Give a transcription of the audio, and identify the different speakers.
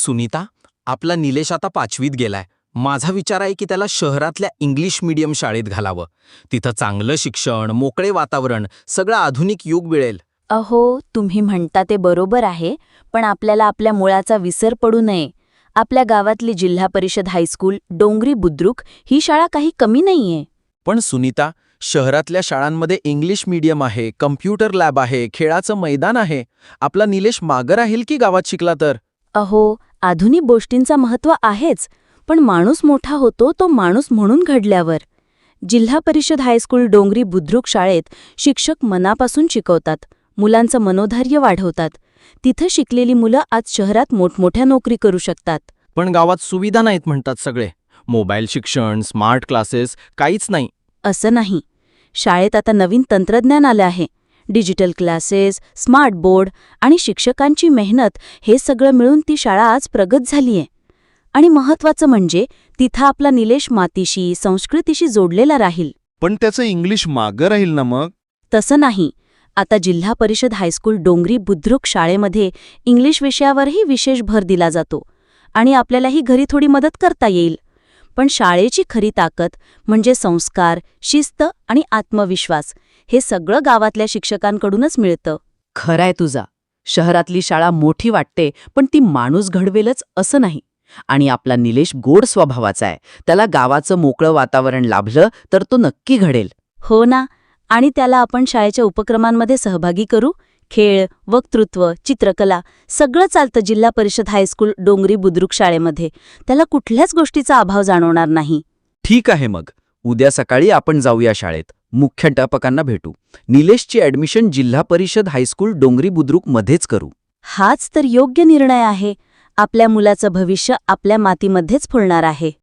Speaker 1: सुनीता आपला निलेश आता पाचवीत गेलाय. माझा विचार आहे की त्याला शहरातल्या इंग्लिश मीडियम शाळेत घालावं. तिथं चांगलं शिक्षण मोकळे वातावरण सगळं आधुनिक युग मिळेल.
Speaker 2: अहो तुम्ही म्हणता ते बरोबर आहे पण आपल्याला आपल्या मुळाचा विसर पडू नये. आपल्या गावातली जिल्हा परिषद हायस्कूल डोंगरी बुद्रुक ही शाळा काही कमी नाहीये.
Speaker 1: पण सुनीता शहरातल्या शाळांमध्ये इंग्लिश मीडियम आहे कम्प्युटर लॅब आहे खेळाचं मैदान आहे. आपला निलेश मागं राहील की गावात शिकला तर?
Speaker 2: अहो आधुनिक गोष्टींचा महत्त्व आहेच पण माणूस मोठा होतो तो माणूस म्हणून घडल्यावर. जिल्हा परिषद हायस्कूल डोंगरी बुद्रुक शाळेत शिक्षक मनापासून शिकवतात मुलांचं मनोधैर्य वाढवतात. तिथं शिकलेली मुलं आज शहरात मोठमोठ्या नोकरी करू शकतात.
Speaker 1: पण गावात सुविधा नाहीत म्हणतात सगळे. मोबाईल शिक्षण स्मार्ट क्लासेस काहीच नाही.
Speaker 2: असं नाही. शाळेत आता नवीन तंत्रज्ञान आलं आहे. डिजिटल क्लासेस स्मार्ट बोर्ड आणि शिक्षकांची मेहनत हे सगळं मिळून ती शाळा आज प्रगत झालीय. आणि महत्वाचं म्हणजे तिथं आपला निलेश मातीशी संस्कृतीशी जोडलेला राहील.
Speaker 3: पण त्याचं इंग्लिश मागं राहील ना मग?
Speaker 2: तसं नाही. आता जिल्हा परिषद हायस्कूल डोंगरी बुद्रुक शाळेमध्ये इंग्लिश विषयावरही विशेष भर दिला जातो आणि आपल्यालाही घरी थोडी मदत करता येईल. पण शाळेची खरी ताकद म्हणजे संस्कार शिस्त आणि आत्मविश्वास हे सगळं गावातल्या शिक्षकांकडूनच मिळतं.
Speaker 4: खराय तुझा. शहरातली शाळा मोठी वाटते पण ती माणूस घडवेलच असं नाही. आणि आपला निलेश गोड स्वभावाचा आहे. त्याला गावाचं मोकळं वातावरण लाभलं तर तो नक्की घडेल.
Speaker 2: हो ना. आणि त्याला आपण शाळेच्या उपक्रमांमध्ये सहभागी करू? खेळ वक्तृत्व चित्रकला सगळं चालतं जिल्हा परिषद हायस्कूल डोंगरी बुद्रुक शाळेमध्ये. त्याला कुठल्याच गोष्टीचा अभाव जाणवणार नाही.
Speaker 5: ठीक आहे मग. उद्या सकाळी आपण जाऊया शाळेत. मुख्याध्यापकांना भेटू. निलेशची ॲडमिशन जिल्हा परिषद हायस्कूल डोंगरी बुद्रुक मध्येच करू.
Speaker 2: हाच तर योग्य निर्णय आहे. आपल्या मुलाचं भविष्य आपल्या मातीमध्येच फुलणार आहे.